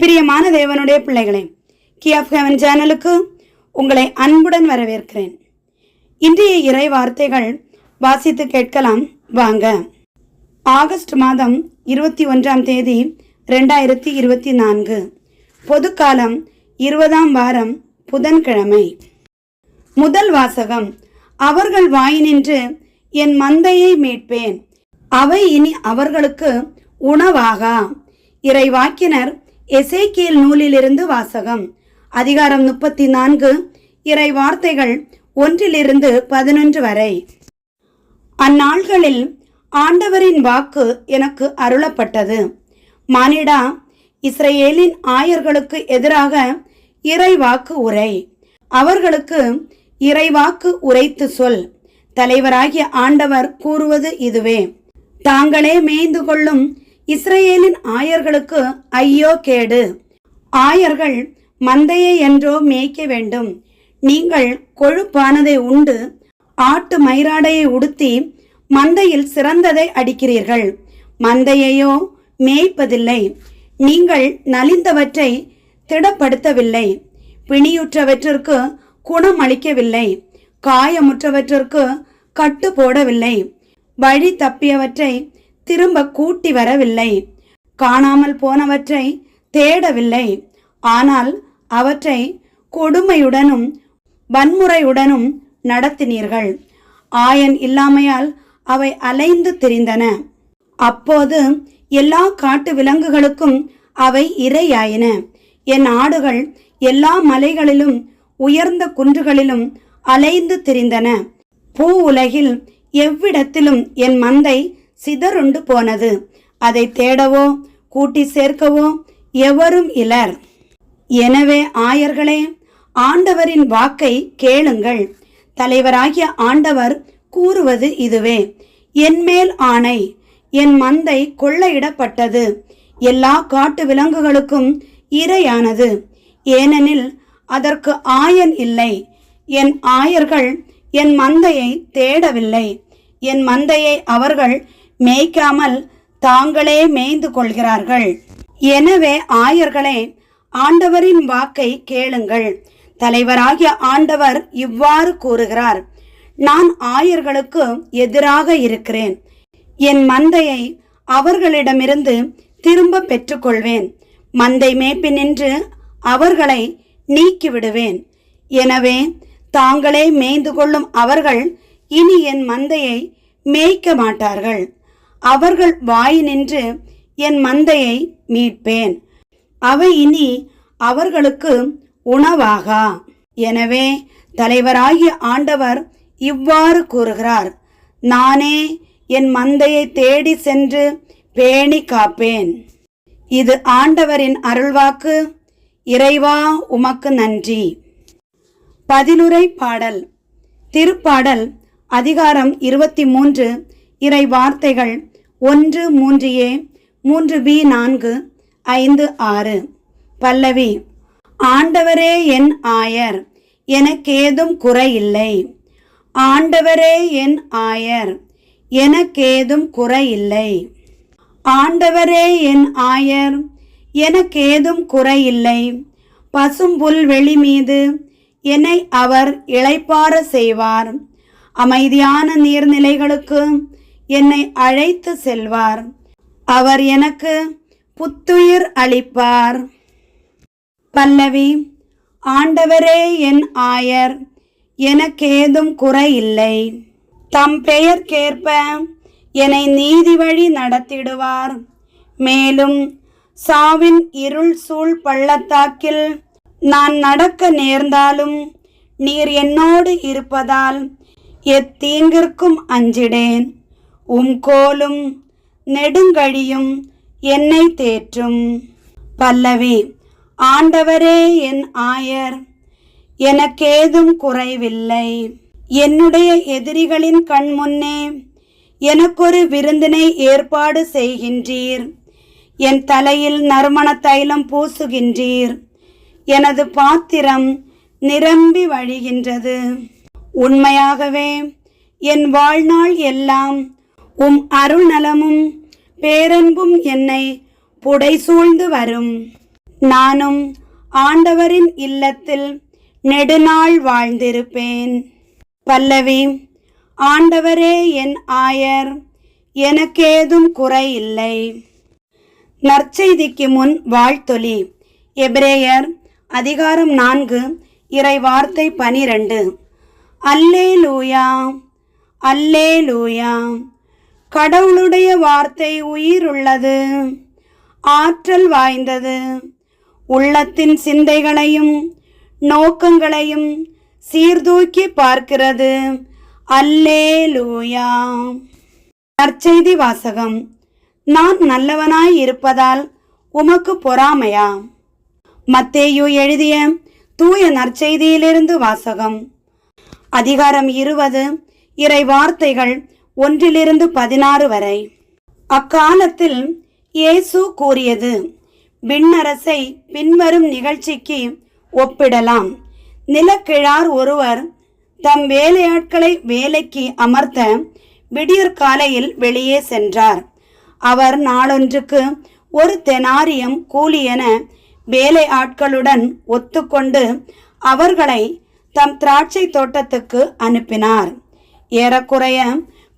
பிரியமான தேவனுடைய பிள்ளைகளே கி ஆஃப் ஹெவன் சேனலுக்கு உங்களை அன்புடன் வரவேற்கிறேன். இன்றைய இறை வார்த்தைகள் வாசித்து கேட்கலாம். வாங்க. ஆகஸ்ட் மாதம் இருபத்தி ஒன்றாம் தேதி ரெண்டாயிரத்தி இருபத்தி நான்கு. பொதுக்காலம் இருபதாம் வாரம் புதன்கிழமை. முதல் வாசகம் அவர்கள் வாயினின்று என் மந்தையை மீட்பேன். அவை இனி அவர்களுக்கு உணவாகா? இறைவாக்கினர் எசேக்கியல் நூலிலிருந்து வாசகம். அதிகாரம் முப்பத்தி நான்கு இறை வார்த்தைகள் ஒன்றிலிருந்து பதினொன்று வரை. அந்நாள்களில் ஆண்டவரின் வாக்கு எனக்கு அருளப்பட்டது. மானிடா இஸ்ரேலின் ஆயர்களுக்கு எதிராக இறைவாக்கு உரை. அவர்களுக்கு இறைவாக்கு உரைத்து சொல். தலைவராகிய ஆண்டவர் கூறுவது இதுவே. தாங்களே மேய்ந்து கொள்ளும் இஸ்ரேலின் ஆயர்களுக்கு ஐயோ கேடு. ஆயர்கள் மந்தையை என்றோ மேய்க்க வேண்டும். நீங்கள் கொழுப்பானதை உண்டு ஆட்டு மயிராடையை உடுத்தி மந்தையில் சிறந்ததை அடிக்கிறீர்கள். மந்தையையோ மேய்ப்பதில்லை. நீங்கள் நலிந்தவற்றை திடப்படுத்தவில்லை. பிணியுற்றவற்றிற்கு குணம் அளிக்கவில்லை காயமுற்றவற்றிற்கு கட்டு போடவில்லை வழி தப்பியவற்றை திரும்ப கூட்டி வரவில்லை. காணாமல் போனவற்றை தேடவில்லை. ஆனால் அவற்றை கொடுமையுடனும் வன்முறையுடனும் நடத்தினீர்கள். ஆயன் இல்லாமையால் அவை அலைந்து திரிந்தன. அப்போது எல்லா காட்டு விலங்குகளுக்கும் அவை இரையாயின. என் ஆடுகள் எல்லா மலைகளிலும் உயர்ந்த குன்றுகளிலும் அலைந்து திரிந்தன. பூ உலகில் எவ்விடத்திலும் என் மந்தை சிதறுண்டு போனது. அதை தேடவோ கூட்டி சேர்க்கவோ எவரும் இலர். எனவே ஆயர்களே ஆண்டவரின் வாக்கை கேளுங்கள். தலைவராகிய ஆண்டவர் கூறுவது இதுவே. என்மேல் ஆணை என் மந்தை கொள்ளையிடப்பட்டது. எல்லா காட்டு விலங்குகளுக்கும் இரையானது. ஏனெனில் அதற்கு ஆயன் இல்லை. என் ஆயர்கள் என் மந்தையை தேடவில்லை. என் மந்தையை அவர்கள் மேய்க்காமல் தாங்களே மேய்ந்து கொள்கிறார்கள். எனவே ஆயர்களே ஆண்டவரின் வாக்கை கேளுங்கள். தலைவராகிய ஆண்டவர் இவ்வாறு கூறுகிறார் நான் ஆயர்களுக்கு எதிராக இருக்கிறேன். என் மந்தையை அவர்களிடமிருந்து திரும்ப பெற்றுக்கொள்வேன். மந்தை மேய்ப்பினின்று அவர்களை நீக்கிவிடுவேன். எனவே தாங்களே மேய்ந்து கொள்ளும் அவர்கள் இனி என் மந்தையை மேய்க்க மாட்டார்கள். அவர்கள் வாயினின்று என் மந்தையை மீட்பேன். அவை இனி அவர்களுக்கு உணவாகா எனவே தலைவராகிய ஆண்டவர் இவ்வாறு கூறுகிறார். நானே என் மந்தையை தேடி சென்று பேணி காப்பேன். இது ஆண்டவரின் அருள்வாக்கு. இறைவா உமக்கு நன்றி. பதிலுரை பாடல். திருப்பாடல் அதிகாரம் இருபத்தி மூன்று. இறை வார்த்தைகள் ஒன்று மூன்று ஏ மூன்று பி நான்கு ஐந்து ஆறு. பல்லவி ஆண்டவரே என் ஆயர் எனக்கேதும் குறையில்லை. ஆண்டவரே என் ஆயர் எனக்கேதும் குறையில்லை. ஆண்டவரே என் ஆயர் எனக்கேதும் குறையில்லை. பசும்புல் வெளி மீது என்னை அவர் இளைப்பார செய்வார். அமைதியான நீர்நிலைகளுக்கு என்னை அழைத்து செல்வார். அவர் எனக்கு புத்துயிர் அளிப்பார். பல்லவி ஆண்டவரே என் ஆயர் எனக்கேதும் குறையில்லை தம் பெயர்க்கேற்ப என்னை நீதி வழி நடத்திடுவார். மேலும் சாவின் இருள் சூழ் பள்ளத்தாக்கில் நான் நடக்க நேர்ந்தாலும் நீர் என்னோடு இருப்பதால் எத்தீங்கிற்கும் அஞ்சிடேன் உம் கோலும் நெடுங்கழியும் என்னை தேற்றும். பல்லவி ஆண்டவரே என் ஆயர் எனக்கேதும் குறைவில்லை. என்னுடைய எதிரிகளின் கண் முன்னே எனக்கொரு விருந்தினை ஏற்பாடு செய்கின்றீர். என் தலையில் நறுமண தைலம் பூசுகின்றீர். எனது பாத்திரம் நிரம்பி வழிகின்றது. உண்மையாகவே என் வாழ்நாள் எல்லாம் உம் அருள் நலமும் பேரன்பும் என்னை புடைசூழ்ந்து வரும். நானும் ஆண்டவரின் இல்லத்தில் நெடுநாள் வாழ்ந்திருப்பேன். பல்லவி ஆண்டவரே என் ஆயர் எனக்கேதும் குறை இல்லை. நற்செய்திக்கு முன் வாழ்த்தொலி. எபிரேயர் அதிகாரம் நான்கு இறை வார்த்தை பனிரெண்டு. அல்லே லூயா அல்லே லூயா கடவுளுடைய வார்த்தை உயிர் உள்ளது ஆற்றல் வாய்ந்தது. உள்ளத்தின் சிந்தைகளையும் நோக்கங்களையும் சீர்தூக்கி பார்க்கிறது. அல்லே லூயா நற்செய்தி வாசகம். நான் நல்லவனாய் இருப்பதால் உமக்கு பொறாமையா? மத்தேயு எழுதிய தூய நற்செய்தியிலிருந்து வாசகம். அதிகாரம் இருபது. இறை வார்த்தைகள் ஒன்றிலிருந்து பதினாறு வரை. அக்காலத்தில் இயேசு கூறியது விண்ணரசை பின்வரும் நிகழ்ச்சிக்கு ஒப்பிடலாம். நிலக்கிழார் ஒருவர் தம் வேலையாட்களை வேலைக்கு அமர்த்த விடியற் காலையில் வெளியே சென்றார். அவர் நாளொன்றுக்கு ஒரு தெனாரியம் கூலி என வேலை ஆட்களுடன் ஒத்துக்கொண்டு அவர்களை தம் திராட்சை தோட்டத்துக்கு அனுப்பினார். ஏறக்குறைய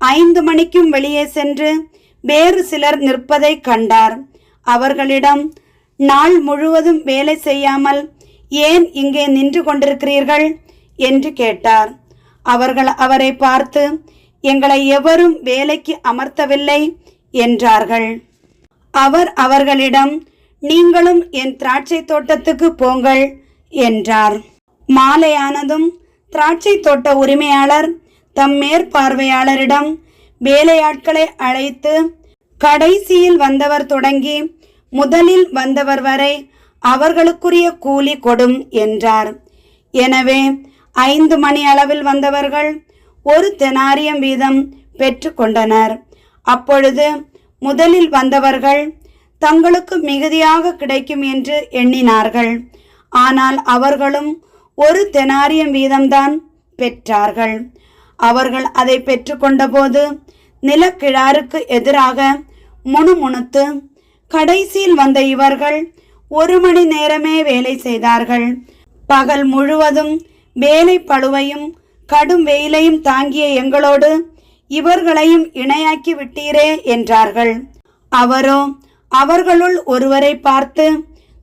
ஐந்து மணிக்கும் வெளியே சென்று வேறு சிலர் நிற்பதை கண்டார். அவர்களிடம் நாள் முழுவதும் வேலை செய்யாமல் ஏன் இங்கே நின்று கொண்டிருக்கிறீர்கள்? என்று கேட்டார். அவர்கள் அவரை பார்த்து எங்களை எவரும் வேலைக்கு அமர்த்தவில்லை என்றார்கள். அவர் அவர்களிடம் நீங்களும் என் திராட்சை தோட்டத்துக்கு போங்கள் என்றார். மாலையானதும் திராட்சை தோட்ட உரிமையாளர் தம் மேற்பார்வையாளரிடம் வேலையாட்களை அழைத்து கடைசியில் வந்தவர் தொடங்கி முதலில் வந்தவர் வரை அவர்களுக்குரிய கூலி கொடும் என்றார். எனவே ஐந்து மணி அளவில் வந்தவர்கள் ஒரு தெனாரியம் வீதம் பெற்று கொண்டனர். அப்பொழுது முதலில் வந்தவர்கள் தங்களுக்கு மிகுதியாக கிடைக்கும் என்று எண்ணினார்கள். ஆனால் அவர்களும் ஒரு தெனாரியம் வீதம்தான் பெற்றார்கள். அவர்கள் அதை பெற்றுக்கொண்டபோது நிலக்கிழாருக்கு எதிராக முணுமுணுத்து கடைசியில் வந்த இவர்கள் ஒரு மணி நேரமே வேலை செய்தார்கள். பகல் முழுவதும் வேலை பழுவையும் கடும் வெயிலையும் தாங்கிய எங்களோடு இவர்களையும் இணையாக்கி விட்டீரே என்றார்கள். அவரோ அவர்களுள் ஒருவரை பார்த்து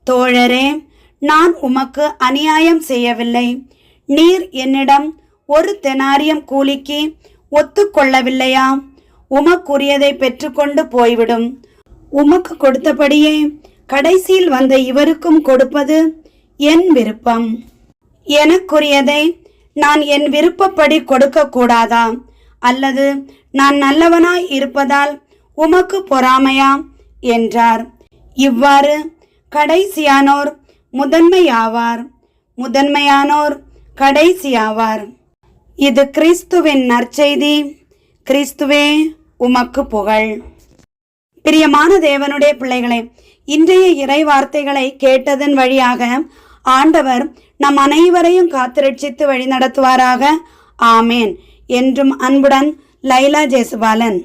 தோழரே நான் உமக்கு அநியாயம் செய்யவில்லை. நீர் என்னிடம் ஒரு தெனாரியம் கூலிக்கு ஒத்துக்கொள்ளவில்லையா? உமக்குரியதை பெற்றுக்கொண்டு போய்விடும். உமக்கு கொடுத்தபடியே கடைசியில் வந்த இவருக்கும் கொடுப்பது என் விருப்பம். எனக்குரியதை நான் என் விருப்பப்படி கொடுக்க கூடாதா அல்லது நான் நல்லவனாய் இருப்பதால் உமக்கு பொறாமையா? என்றார். இவ்வாறு கடைசியானோர் முதன்மையாவார். முதன்மையானோர் கடைசியாவார். இது கிறிஸ்துவின் நற்செய்தி. கிறிஸ்துவே உமக்கு புகழ். பிரியமான தேவனுடைய பிள்ளைகளே இன்றைய இறை வார்த்தைகளை கேட்டதன் வழியாக ஆண்டவர் நம் அனைவரையும் காத்திரட்சித்து வழி நடத்துவாராக ஆமேன். என்றும் அன்புடன் லைலா ஜேசுபாலன்.